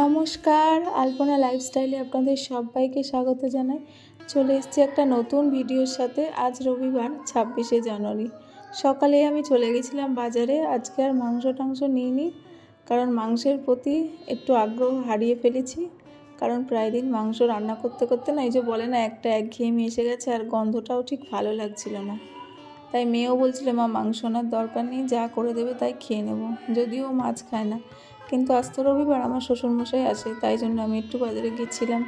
নমস্কার, আলপনা লাইফস্টাইলে আপনাদের সবাইকে স্বাগত জানাই। চলে এসেছি একটা নতুন ভিডিওর সাথে। আজ রবিবার, ছাব্বিশে জানুয়ারি। সকালে আমি চলে গেছিলাম বাজারে। আজকে আর মাংস টাংস নিইনি, কারণ মাংসের প্রতি একটু আগ্রহ হারিয়ে ফেলেছি। কারণ প্রায় দিন মাংস রান্না করতে করতে না, এই যে বলে না, একটা একঘেয়েমি এসে গেছে, আর গন্ধটাও ঠিক ভালো লাগছিল না। তাই মেয়েও বলছিল, মা, মাংস আনার দরকার নেই, যা করে দেবে তাই খেয়ে নেব। যদিও মাছ খায় না। কিন্তু আজ তো রবিবার, আমার শ্বশুরমশাই আসে, তাই জন্য আমি একটু বাজারে গেছিলাম।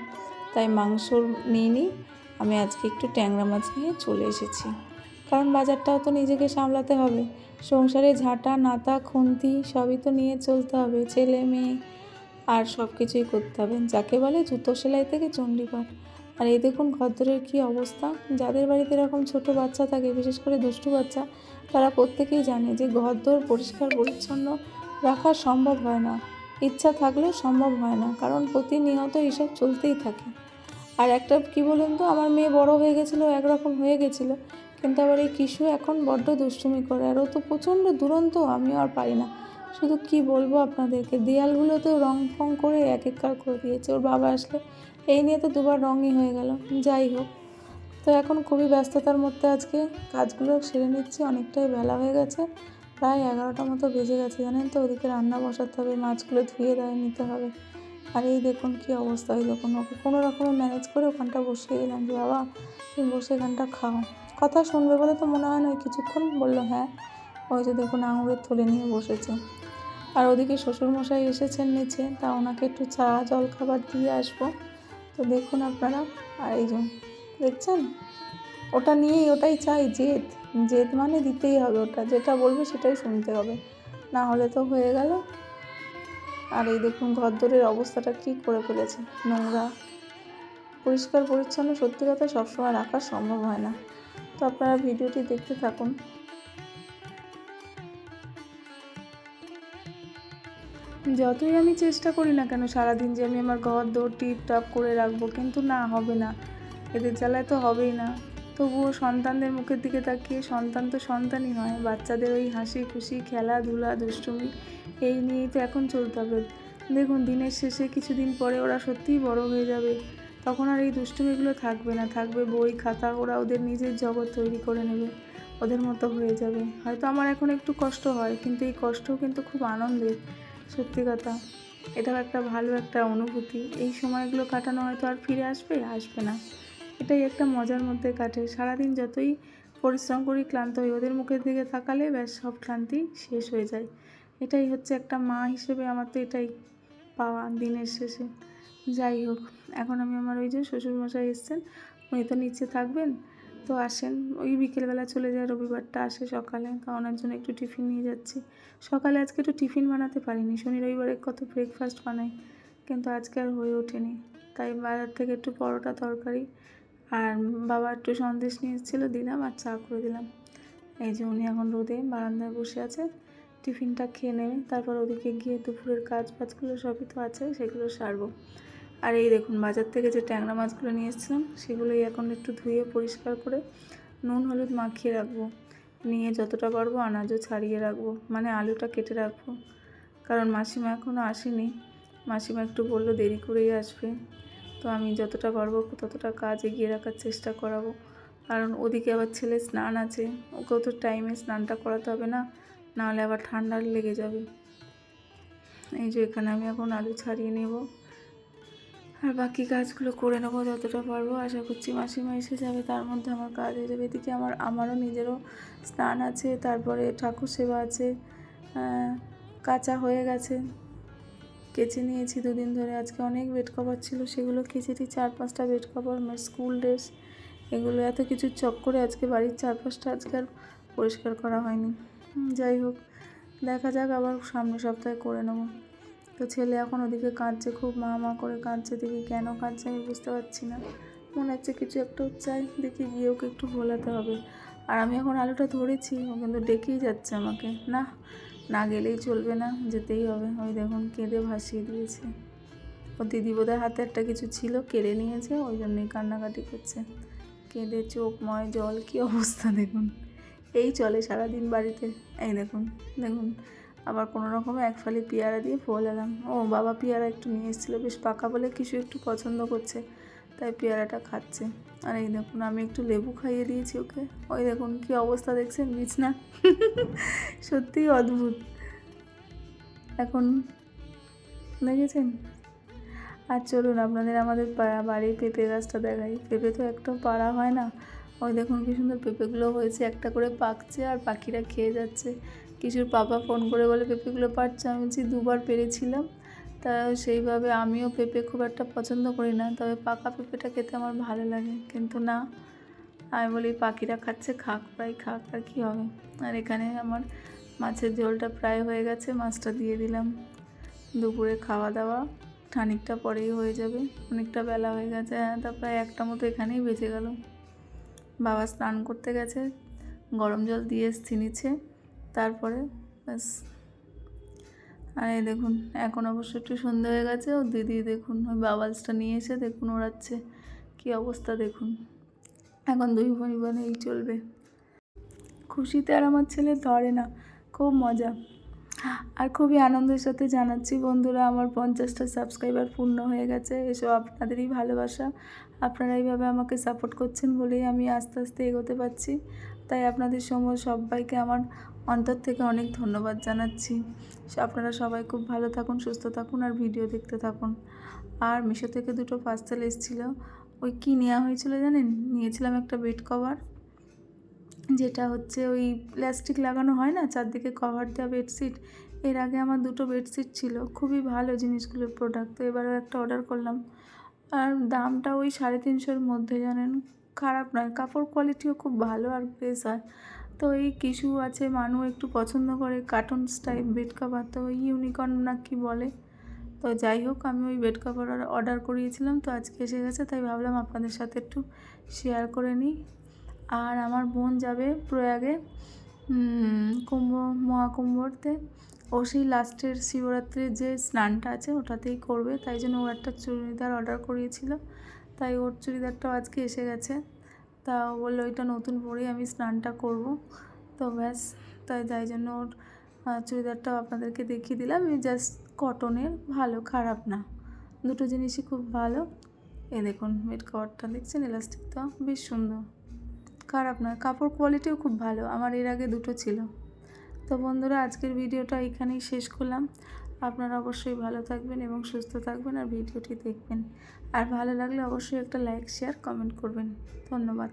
তাই মাংস নিইনি, আমি আজকে একটু ট্যাংরা মাছ নিয়ে চলে এসেছি। কারণ বাজারটাও তো নিজেকে সামলাতে হবে। সংসারে ঝাঁটা, নাতা, খুন্তি, সবই তো নিয়ে চলতে হবে। ছেলে, মেয়ে, আর সব কিছুই করতে হবে। যাকে বলে জুতো সেলাই থেকে চণ্ডীপাঠ। আর এই দেখুন ঘরদরের কী অবস্থা। যাদের বাড়িতে এরকম ছোট বাচ্চা থাকে, বিশেষ করে দুষ্টু বাচ্চা, তারা প্রত্যেকেই জানে যে ঘরদোর পরিষ্কার, পরিচ্ছন্ন রাখা সম্ভব হয় না। ইচ্ছা থাকলেও সম্ভব হয় না, কারণ প্রতিনিয়ত এইসব চলতেই থাকে। আর একটা কি বলুন তো, আমার মেয়ে বড় হয়ে গেছিল, একরকম হয়ে গেছিল, কিন্তু আবার এই কিশু এখন বড্ড দুষ্টুমি করে, আর ও তো প্রচণ্ড দুরন্ত, আমিও আর পারি না। শুধু কি বলব আপনাদেরকে, দেয়ালগুলোতেও রং ফং করে এক এককার করে দিয়েছে। ওর বাবা আসলে এই নিয়ে তো দুবার রঙই হয়ে গেল। যাই হোক, তো এখন খুবই ব্যস্ততার মধ্যে আজকে কাজগুলো সেরে নিচ্ছি, অনেকটাই বেলা হয়ে গেছে, প্রায় এগারোটা মতো বেজে গেছে জানেন তো, ওদিকে রান্না বসাতে হবে, মাছগুলো ধুয়ে দেয় নিতে হবে। আর এই দেখুন কী অবস্থা ওই দেখুন ওকে, কোনো রকমে ম্যানেজ করে ওখানটা বসিয়ে দিলাম যে, বাবা, তুমি বসে এখানটা খাও। কথা শুনবে বলে তো মনে হয় না কিছুক্ষণ বলল হ্যাঁ ওই যে দেখুন আঙুরের থলে নিয়ে বসেছে। আর ওদিকে শ্বশুরমশাই এসেছেন নিচে, তা ওনাকে একটু চা জল খাবার দিয়ে আসব। তো দেখুন আপনারা, আর এই যে, দেখছেন? ওটা নিয়েই, ওটাই চাই, জেদ। জেদ মানে দিতেই হবে ওটা, যেটা বলবে সেটাই শুনতে হবে। না হলে তো হয়ে গেল। আর এই দেখুন, ঘরদোরের অবস্থাটা কী করে ফেলেছে নোংরা। পরিষ্কার পরিচ্ছন্ন সত্যি কথা সবসময় রাখা সম্ভব হয় না। তো আপনারা ভিডিওটি দেখতে থাকুন। যতই আমি চেষ্টা করি না কেন, সারাদিন যে আমি আমার ঘর দৌড় টিপ টপ করে রাখব, কিন্তু না, হবে না। এদের জ্বালায় তো হবেই না। তবুও সন্তানদের মুখের দিকে তাকিয়ে সন্তান তো সন্তানই হয়। বাচ্চাদের ওই হাসি খুশি, খেলাধুলা, দুষ্টুমি, এই নিয়েই তো এখন চলতে হবে। দেখুন, দিনের শেষে কিছুদিন পরে ওরা সত্যিই বড় হয়ে যাবে। তখন আর এই দুষ্টুমিগুলো থাকবে না। থাকবে বই, খাতা, ওরা ওদের নিজের জগৎ তৈরি করে নেবে। ওদের মতো হয়ে যাবে। হয়তো আমার এখন একটু কষ্ট হয়, কিন্তু এই কষ্টও কিন্তু খুব আনন্দের। সত্যি কথা। এটাও একটা ভালো একটা অনুভূতি। এই সময়গুলো কাটানো হয়তো আর ফিরে আসবে? আসবে না। এটাই একটা মজার মধ্যে কাটে। সারাদিন যতই পরিশ্রম করি, ক্লান্ত হই, ওদের মুখের দিকে তাকালে ব্যাস সব ক্লান্তি শেষ হয়ে যায়। এটাই হচ্ছে একটা মা হিসেবে আমার তো এটাই পাওয়া দিনের শেষে। যাই হোক, এখন আমি আমার ওই যে শ্বশুরমশাই এসছেন, উনি তো নিচে থাকবেন। তো আসেন, ওই বিকেলবেলা চলে যায়, রবিবারটা আসে সকালে তো ওনার জন্য একটু টিফিন নিয়ে যাচ্ছি। সকালে আজকে একটু টিফিন বানাতে পারিনি, শনি রবিবারে কত ব্রেকফাস্ট বানাই, কিন্তু আজকে আর হয়ে ওঠেনি। তাই বাজার থেকে একটু পরোটা তরকারি আর বাবা একটু সন্দেশ নিয়ে এসেছিল দিলাম আর চা করে দিলাম। এই যে উনি এখন রোদে বারান্দায় বসে আছে, টিফিনটা খেয়ে নেবে, তারপর ওদিকে গিয়ে দুপুরের কাজ বাজগুলো সবই তো আছে, সেগুলো সারবো। আর এই দেখুন, বাজার থেকে যে ট্যাংরা মাছগুলো নিয়ে এসেছিলাম, সেগুলোই এখন একটু ধুয়ে পরিষ্কার করে নুন, হলুদ মাখিয়ে রাখব। নিয়ে যতটা পারব আনাজও ছাড়িয়ে রাখব মানে আলুটা কেটে রাখব। কারণ মাসিমা এখনও আসেনি। মাসিমা একটু বলল দেরি করেই আসবে। তো আমি যতটা পারব ততটা কাজ এগিয়ে রাখার চেষ্টা করাবো। কারণ ওদিকে আবার ছেলে স্নান আছে, ওকেও তো টাইমে স্নানটা করাতে হবে না, নাহলে আবার ঠান্ডা লেগে যাবে। এই যে এখানে আমি এখন আলু ছাড়িয়ে নেব। আর বাকি কাজগুলো করে নেব যতটা পারব। আশা করছি মাসিমা এসে যাবে, তার মধ্যে আমার কাজ হয়ে যাবে। এদিকে আমার, আমারও নিজেরও স্নান আছে, তারপরে ঠাকুর সেবা আছে কাঁচা হয়ে গেছে। কেচে নিয়েছি দুদিন ধরে। আজকে অনেক বেড কভার ছিল, সেগুলো কেচেছি। চার পাঁচটা বেড কভার আমার স্কুল ড্রেস এগুলো এত কিছু চক করে আজকে বাড়ির চারপাশটা আজকে আর পরিষ্কার করা হয়নি। যাই হোক, দেখা যাক আবার সামনের সপ্তাহে করে নেব। তো ছেলে এখন ওদিকে কাঁদছে, খুব মা মা করে কাঁদছে, দেখি কেন কাঁদছে আমি বুঝতে পারছি না। মনে হচ্ছে কিছু একটা চাই, দেখি গিয়ে ওকে একটু ভোলাতে হবে। আর আমি এখন আলুটা ধরেছি, ও কিন্তু ডেকেই যাচ্ছে আমাকে। না না গেলেই চলবে না, যেতেই হবে। ওই দেখুন কেঁদে ভাসিয়ে দিয়েছে। ও দিদি বোধহয় হাতে একটা কিছু ছিল, কেড়ে নিয়েছে, ওই জন্যই কান্নাকাটি করছে। কেঁদে চোখ ময় জল, কী অবস্থা দেখুন। এই চলে সারাদিন বাড়িতে। এই দেখুন দেখুন। আবার কোনো রকমে এক ফালি পেয়ারা দিয়ে ফোলালাম ও বাবা, পেয়ারা একটু নিয়ে এসেছিল, বেশ পাকা বলে কিছু একটু পছন্দ করছে, তাই পেয়ারাটা খাচ্ছে। আর এই দেখুন, আমি একটু লেবু খাইয়ে দিয়েছি ওকে। ওই দেখুন কি অবস্থা দেখছেন, বিছনা? সত্যিই অদ্ভুত। এখন দেখেছেন? আর চলুন, আপনাদের আমাদের পা- বাড়ির পেঁপে গাছটা দেখাই। পেঁপে তো একটা পাড়া হয় না। ওই দেখুন কি সুন্দর পেঁপেগুলো হয়েছে, একটা করে পাকছে আর পাখিরা খেয়ে যাচ্ছে। কিছুর পাপা ফোন করে বলে, পেঁপেগুলো পাচ্ছে আমি বলছি দুবার পেরেছিলাম, তা সেইভাবে আমিও পেঁপে খুব একটা পছন্দ করি না, তবে পাকা পেঁপেটা খেতে আমার ভালো লাগে। কিন্তু না, আমি বলি, পাখিরা খাচ্ছে, খাক, প্রায় খাক, আর কী হবে? আর এখানে আমার মাছের ঝোলটা প্রায় হয়ে গেছে, মাছটা দিয়ে দিলাম। দুপুরে খাওয়া দাওয়া খানিকটা পরেই হয়ে যাবে, অনেকটা বেলা হয়ে গেছে হ্যাঁ তা প্রায় একটা মতো এখানেই বেঁচে গেল। বাবা স্নান করতে গেছে, গরম জল দিয়ে এসছি নিচে তারপরে ব্যাস। আর এই দেখুন, এখন অবশ্য একটু সন্ধে হয়ে গেছে। ও দিদি দেখুন, ওই বাবালসটা নিয়ে এসে দেখুন ওড়াচ্ছে। কী অবস্থা দেখুন। এখন দুই বোন এই চলবে। খুশিতে আর আমার ছেলে ধরে না, খুব মজা। আর খুবই আনন্দের সাথে জানাচ্ছি বন্ধুরা, আমার পঞ্চাশটা সাবস্ক্রাইবার পূর্ণ হয়ে গেছে। এসব আপনাদেরই ভালোবাসা। আপনারা এইভাবে আমাকে সাপোর্ট করছেন বলেই আমি আস্তে আস্তে এগোতে পারছি। তাই আপনাদের সময় সবাইকে আমার অন্তর থেকে অনেক ধন্যবাদ জানাচ্ছি। আপনারা সবাই খুব ভালো থাকুন, সুস্থ থাকুন আর ভিডিও দেখতে থাকুন। আর মিশো থেকে দুটো পার্সেল এসেছিল। ওই কী নেওয়া হয়েছিল জানেন? নিয়েছিলাম একটা বেড কভার যেটা হচ্ছে ওই প্লাস্টিক লাগানো হয় না? চারদিকে কভার দেওয়া বেডশিট এর আগে আমার দুটো বেডশিট ছিল। খুবই ভালো জিনিসগুলোর প্রোডাক্ট তো এবারও একটা অর্ডার করলাম। আর দামটা ওই সাড়ে তিনশোর মধ্যে জানেন? খারাপ নয়। কাপড় কোয়ালিটিও খুব ভালো আর বেশ হয়। তো এই কিছু আছে মানুষ একটু পছন্দ করে কার্টুন টাইপ বেড কভার তো ওই ইউনিকর্ন না কি বলে? তো যাই হোক, আমি ওই বেড কভার অর্ডার করিয়েছিলাম, তো আজকে এসে গেছে, তাই ভাবলাম আপনাদের সাথে একটু শেয়ার করে নিই। আর আমার বোন যাবে প্রয়াগে কুম্ভ, মহাকুম্ভতে। ও সেই লাস্টের শিবরাত্রির যে স্নানটা আছে, ওটাতেই করবে, তাই জন্য ও একটা চুড়িদার অর্ডার করিয়েছিল। তাই ওর চুড়িদারটাও আজকে এসে গেছে। তা বলল, ওইটা নতুন পরেই আমি স্নানটা করব। তো ব্যাস, তাই তাই জন্য ওর চুড়িদারটাও আপনাদেরকে দেখিয়ে দিলাম। এই জাস্ট কটনের ভালো, খারাপ না। দুটো জিনিসই খুব ভালো। এ দেখুন বেড কভারটা দেখছেন? এলাস্টিকটা বেশ সুন্দর। খারাপ নয় কাপড় কোয়ালিটিও খুব ভালো। আমার এর আগে দুটো ছিল। তো বন্ধুরা, আজকের ভিডিওটা এখানেই শেষ করলাম। আপনারা অবশ্যই ভালো থাকবেন এবং সুস্থ থাকবেন আর ভিডিওটি দেখবেন। আর ভালো লাগলে অবশ্যই একটা লাইক শেয়ার কমেন্ট করবেন। ধন্যবাদ।